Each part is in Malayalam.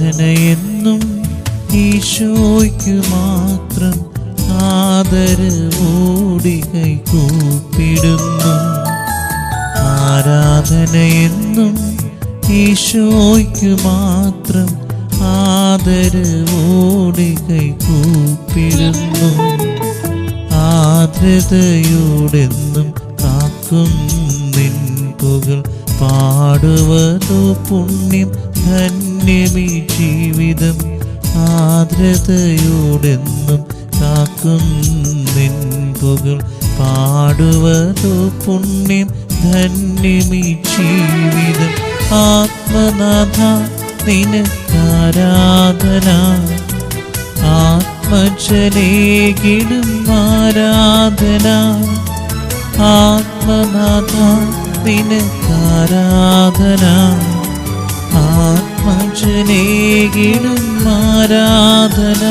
ആരാധനയെന്നും ഈശോയ്ക്ക് മാത്രം ആദരവോടി കൈകൂപ്പിടുന്നു. ആരാധനയെന്നും ഈശോയ്ക്ക് മാത്രം ആദരവോടി കൈകൂപ്പിടുന്നു. ആദ്രതയോടെന്നും കാക്കും നിൻ പുകൾ പാടുവതോ പുണ്യം ധന്യമീ ജീവിതം ആദ്രതയോടെന്നും കാക്കും നിൻ പുകൾ പാടുവതോ പുണ്യം ധന്യമീ ജീവിതം. ആത്മനാഥ നിനക്കാരാധന. ആത്മജലേകിടും ആരാധന. ആത്മനാഥ നിനക്കാരാധന. ആത്മജലേകിടും ആരാധന.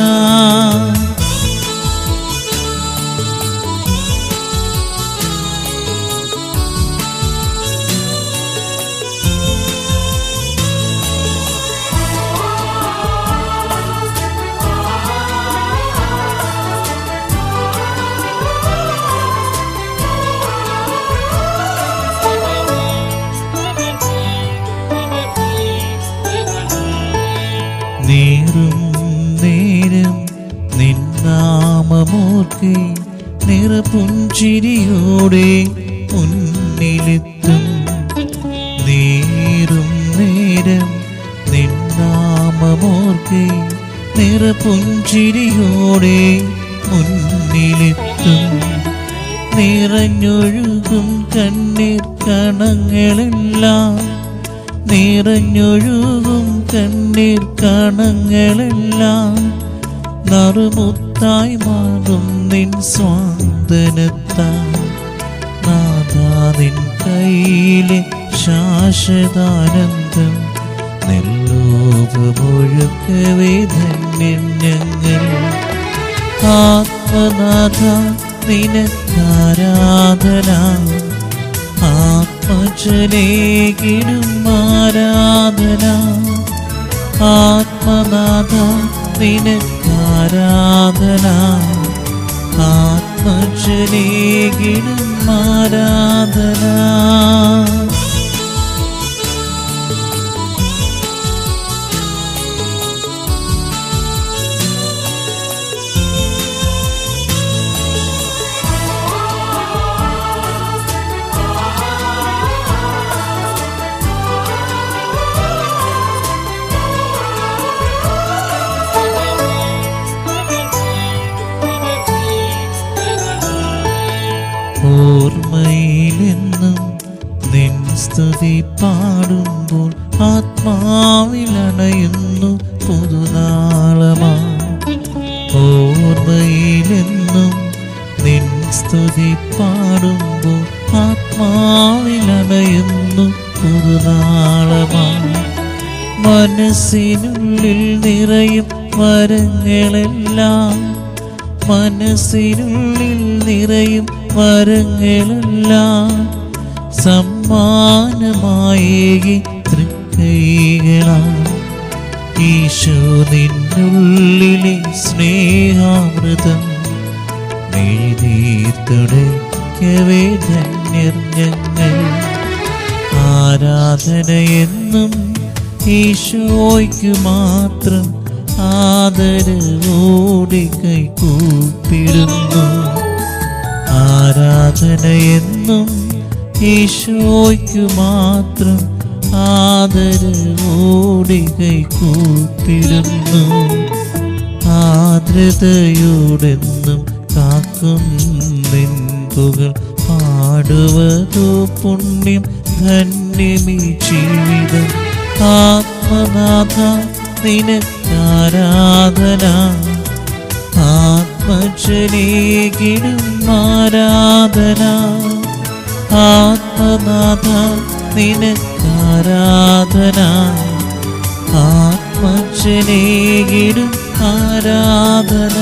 നീറും നേരം നിന്നാമമോർക്കെ നിറപുഞ്ചിരിയോടെ മുന്നിലെത്തും. നേരും നേരം നിന്നാമമോർക്കെ നിറപുഞ്ചിരിയോടെ മുന്നിലെത്തും. നിറഞ്ഞൊഴുകും കണ്ണീർ കണങ്ങളെല്ലാം നിറഞ്ഞൊഴുകും കണ്ണീർ കണങ്ങളെല്ലാം നറുമുത്തായി മാറും നിൻ സ്വാന്തനത്താൽ. നാദാ നിൻ കയ്യിലെ ശാശ്വതാനന്ദം. നെല്ലോകമൊഴുക്കവേ ധന്യൻ ഞങ്ങൾ. ആത്മനാഥ നിനക്കാരാധന. ആത്മജലേകിടും ആരാധന. ആത്മനാഥ നിനക്കാരാധന. ആത്മജലേകിടും ആരാധന. പാടുമ്പോൾ ആത്മാവിലണയുന്നു പുതുനാളമാ. ഓർമ്മയിലെന്നും നിൻ സ്തുതി പാടുമ്പോൾ ആത്മാവിലണയുന്നു പുതുനാളമാ. മനസ്സിനുള്ളിൽ നിറയും വരങ്ങളെല്ലാം മനസ്സിനുള്ളിൽ നിറയും വരങ്ങളെല്ലാം സമ്മാനമായി തൃക്കൈകളാ. ഈശോ നിന്നുള്ളിലെ സ്നേഹാമൃതം മെഴുതീർത്തുടയ്ക്കവേ ധന്യർ ആരാധനയെന്നും ഈശോയ്ക്ക് മാത്രം ആദരവോടെ കൈകൂപ്പിടുന്നു. ആരാധനയെന്നും ഈശോയ്ക്കു മാത്രം ആദരവോടി കൈ കൂത്തിരുന്നു ആദ്രതയോടെന്നും കാക്കും നിൻപുകൾ പാടുവതോ പുണ്യം ധന്യമീ ജീവിതം. ആത്മനാഥ നിനക്കാരാധന. ആത്മജനീകിടും ആരാധന. ആത്മനാഥ നിനക്കാരാധന. ആത്മജനേകിടും ആരാധന.